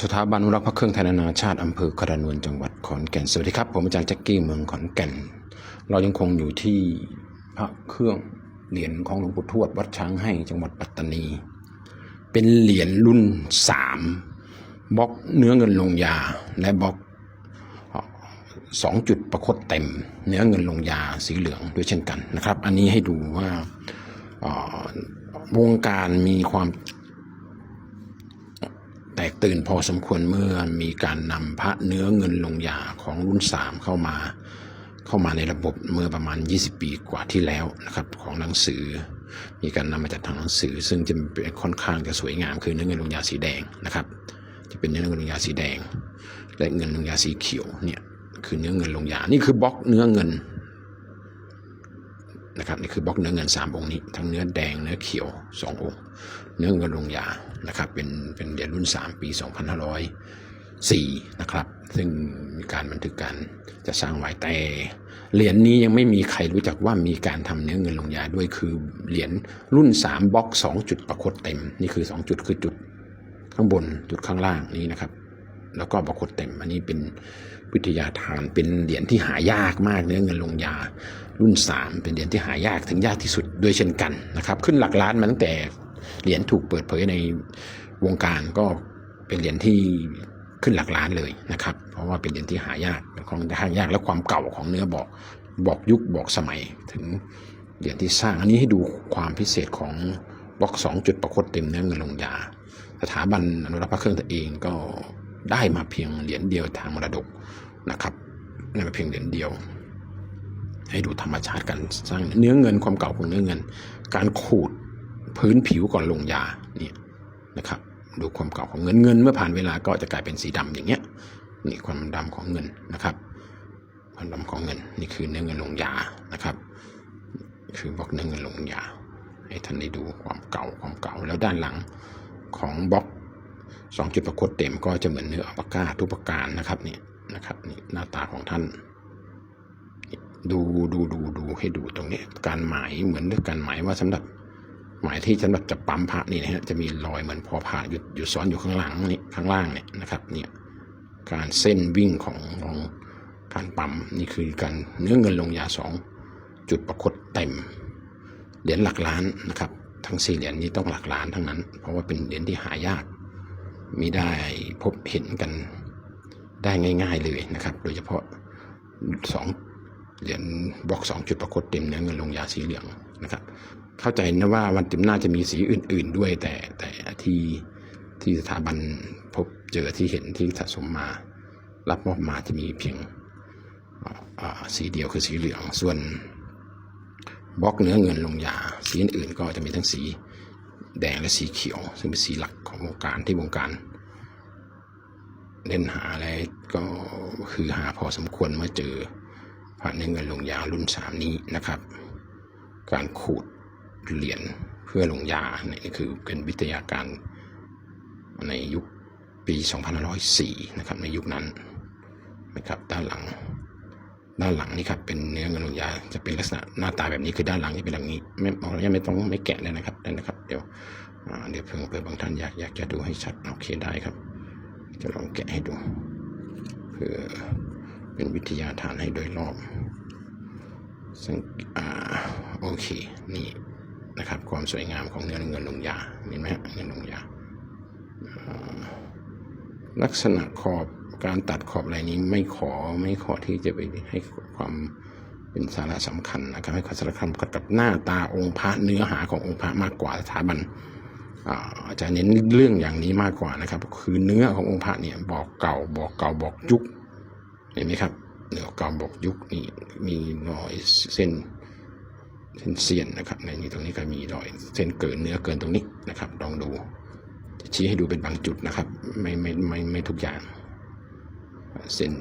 สถาบันอนุรักษ์พระเครื่องไทยนานาชาติอำเภอกระนวนจังหวัดขอนแก่นสวัสดีครับผมอาจารย์แจ็คกี้เมืองขอนแก่น เรายังคงอยู่ที่พระเครื่องเหรียญของหลวงปู่ทวดวัดช้างให้จังหวัดปัตตานี เป็นเหรียญรุ่นสามบล็อกเนื้อเงินลงยาและบล็อกสองจุดประคตเต็ม เนื้อเงินลงยาสีเหลืองด้วยเช่นกันนะครับ อันนี้ให้ดูว่าวงการมีความ กตื่นพอสมควรเมื่อมีการนำพระเนื้อเงินลงยาของรุ่นสามเข้ามา เข้ามาในระบบเมื่อประมาณ 20 ปีกว่าที่แล้วนะครับของหนังสือ มีการนำมาจากทางหนังสือ ซึ่งจะเป็นค่อนข้างจะสวยงามคือเนื้อเงินลงยาสีแดงนะครับ จะเป็นเนื้อเงินลงยาสีแดง และเงินลงยาสีเขียวเนี่ยคือเนื้อเงินลงยานี่คือบล็อกเนื้อเงิน นะครับนี่คือบล็อกเนื้อเงินสามองค์นี้ ทั้งเนื้อแดงเนื้อเขียวสององค์ เนื้อเงินลงยานะครับเป็นเป็นเหรียญรุ่น 3 ปี 2504 นะครับ ซึ่งมีการบันทึกการจะสร้างไว้แต่เหรียญนี้ยังไม่มีใครรู้จักว่ามีการทำเนื้อเงินลงยาด้วยคือเหรียญรุ่น 3บล็อก 2 จุดประคตเต็ม นี่คือ 2 จุดคือจุดข้างบนจุดข้างล่างนี้นะครับ แล้วก็ประคตเต็มอันนี้เป็นวิทยาทานเป็นเหรียญที่หายากมากเนื้อเงินลงยารุ่น 3 เป็นเหรียญที่หายากถึงยากที่สุดด้วยเช่นกันนะครับ ขึ้นหลักล้านมาตั้งแต่เหรียญถูกเปิดเผยในวงการก็เป็นเหรียญที่ขึ้นหลักล้านเลยนะครับ เพราะว่าเป็นเหรียญที่หายากของหายากและความเก่าของเนื้อบอกบอกยุคบอกสมัยถึงเหรียญที่สร้างอันนี้ให้ดูความพิเศษของบล็อกสองจุดประคตเต็มเนื้อเงินลงยา สถาบันอนุรักษ์พระเครื่องตัวเองก็ ได้มาเพียงเหรียญเดียวทางมรดกนะครับได้มาเพียงเหรียญเดียว ให้ดูธรรมชาติการสร้างเนื้อเงินความเก่าของเนื้อเงิน การขูดพื้นผิวก่อนลงยาเนี่ยนะครับ ดูความเก่าของเงินเงิน เมื่อผ่านเวลาก็จะกลายเป็นสีดำอย่างเงี้ยนี่ความดำของเงินนะครับความดำของเงินนี่คือเนื้อเงินลงยานะครับ คือบล็อกเนื้อเงินลงยาให้ท่านได้ดูความเก่าความเก่าแล้วด้านหลังของบล็อก สองจุดประคตเต็มก็จะเหมือนเนื้ออปาก้าทุกประการนะครับนี่นะครับนี่หน้าตาของท่านดูดูดูดูให้ดูตรงนี้ การหมายเหมือนการหมายว่าสำหรับหมายที่สำหรับจะปั๊มพระนี่นะฮะจะมีรอยเหมือนพอผ่าอยู่อยู่ซ้อนอยู่ข้างหลังนี่ข้างล่างเนี่ยนะครับเนี่ยการเส้นวิ่งของของการปั๊มนี่คือการเนื้อเงินลงยาสองจุดประคตเต็มเหรียญหลักล้านนะครับ ทั้งสี่เหรียญนี้ต้องหลักล้านทั้งนั้น เพราะว่าเป็นเหรียญที่หายาก มีได้พบเห็นกันได้ง่ายๆเลยนะครับ โดยเฉพาะสองเหรียญบล็อกสองจุดประคตเต็มเนื้อเงินลงยาสีเหลืองนะครับ เข้าใจนะว่าวันเติมหน่าจะมีสีอื่น ๆด้วยแต่แต่ที่ที่สถาบันพบเจอที่เห็นที่สะสมมา รับมอบมาจะมีเพียงสีเดียวคือสีเหลืองส่วนบล็อกเนื้อเงินลงยา สีอื่นๆก็จะมีทั้งสี แดงและสีเขียว ซึ่งเป็นสีหลักของวงการที่วงการ เล่นหาอะไรก็คือหาพอสมควรเมื่อเจอพระเนื้อเงินลงยารุ่นสามนี้นะครับ การขูดเหรียญเพื่อลงยาเนี่ยคือเป็นวิทยาการในยุคปี 2504 นะครับในยุคนั้นนะครับด้านหลัง ด้านหลังนี่ครับเป็นเนื้อเงินลงยาจะเป็นลักษณะหน้าตาแบบนี้คือด้านหลังจะเป็นแบบนี้ไม่เอายังไม่ต้องไม่แกะเลยนะครับได้นะครับ เดี๋ยวเดี๋ยวเพิ่งเปิดบางท่านอยากอยากจะดูให้ชัดโอเคได้ครับ จะลองแกะให้ดูเพื่อเป็นวิทยาทานให้โดยรอบซึ่งอ่าโอเคนี่นะครับ ความสวยงามของเนื้อเงินลงยาเห็นไหมฮะเงินลงยาลักษณะขอบ การตัดขอบอะไรนี้ไม่ขอไม่ขอที่จะไปให้ความเป็นสาระสำคัญนะครับให้ความสำคัญกับหน้าตาองค์พระเนื้อหาขององค์พระมากกว่าสถาบันอาจะเน้นเรื่องอย่างนี้มากกว่านะครับ คือเนื้อขององค์พระเนี่ยบอกเก่าบอกเก่าบอกยุคเห็นไหมครับเนื้อเก่าบอกยุคนี่มีรอยเส้นเส้นเสียนนะครับในนี้ตรงนี้ก็มีรอยเส้นเกินเนื้อเกินตรงนี้นะครับลองดูจะชี้ให้ดูเป็นบางจุดนะครับ ไม่ไม่ไม่ไม่ทุกอย่าง เส้น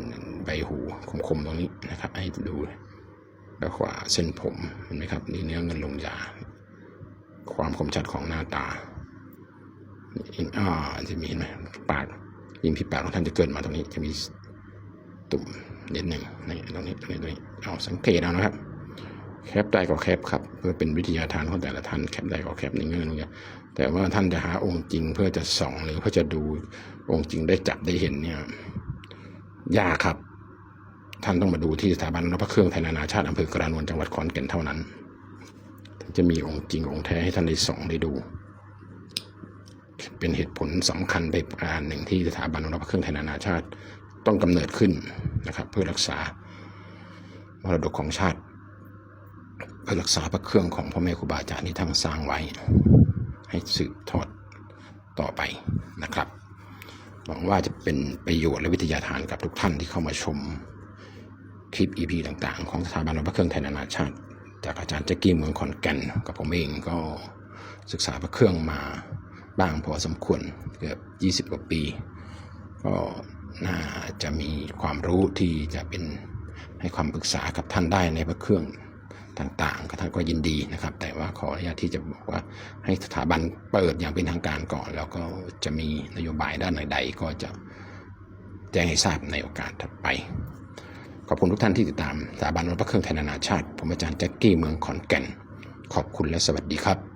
ใบหูคมๆตรงนี้นะครับ ให้ดูแล้วขวาเส้นผมเห็นไหมครับนี่เนื้อเงินลงยา ความคมชัดของหน้าตาอ่าจะมีเห็นไหมปากยิงที่ปากของท่านจะเกิดมาตรงนี้จะมีตุ่มนิดหนึ่งนี่ตรงนี้ตรงนี้ตรงนี้เอาสังเกตเอานะครับ แคปได้ก็แคปครับ เพื่อเป็นวิทยาทานของแต่ละท่านแคปได้ก็แคปในเงื่อนงแต่ว่าท่านจะหาองค์จริงเพื่อจะส่องหรือเพื่อจะดูองค์จริงได้จับได้เห็นเนี่ย ยากครับ ท่านต้องมาดูที่สถาบันพระเครื่องไทยนานาชาติอำเภอกระนวนจังหวัดขอนแก่นเท่านั้น ถึงจะมีองค์จริงองค์แท้ให้ท่านได้ส่องได้ดู เป็นเหตุผลสำคัญไปประการหนึ่งที่สถาบันพระเครื่องไทยนานาชาติต้องกำเนิดขึ้นนะครับ เพื่อรักษามรดกของชาติเพื่อรักษาพระเครื่องของพ่อแม่ครูบาอาจารย์ที่ท่านสร้างไว้ ให้สืบทอดต่อไปนะครับ หวังว่าจะเป็นประโยชน์และวิทยาทานกับทุกท่านที่เข้ามาชมคลิป EP ต่างๆ ของสถาบันพระเครื่องไทยนานาชาติ จากอาจารย์แจ็กกี้เมืองขอนแก่นกับผมเองก็ศึกษาพระเครื่องมาบ้างพอสมควรเกือบ20 กว่าปี ก็น่าจะมีความรู้ที่จะเป็นให้ความปรึกษากับท่านได้ในพระเครื่อง ต่างๆก็ท่านก็ยินดีนะครับ แต่ว่าขออนุญาตที่จะบอกว่าให้สถาบันเปิดอย่างเป็นทางการก่อน แล้วก็จะมีนโยบายด้านใดๆก็จะแจ้งให้ทราบในโอกาสถัดไป ขอบคุณทุกท่านที่ติดตามสถาบันวัดพระเครื่องไทยนานาชาติ ผมอาจารย์แจ็คกี้เมืองขอนแก่น ขอบคุณและสวัสดีครับ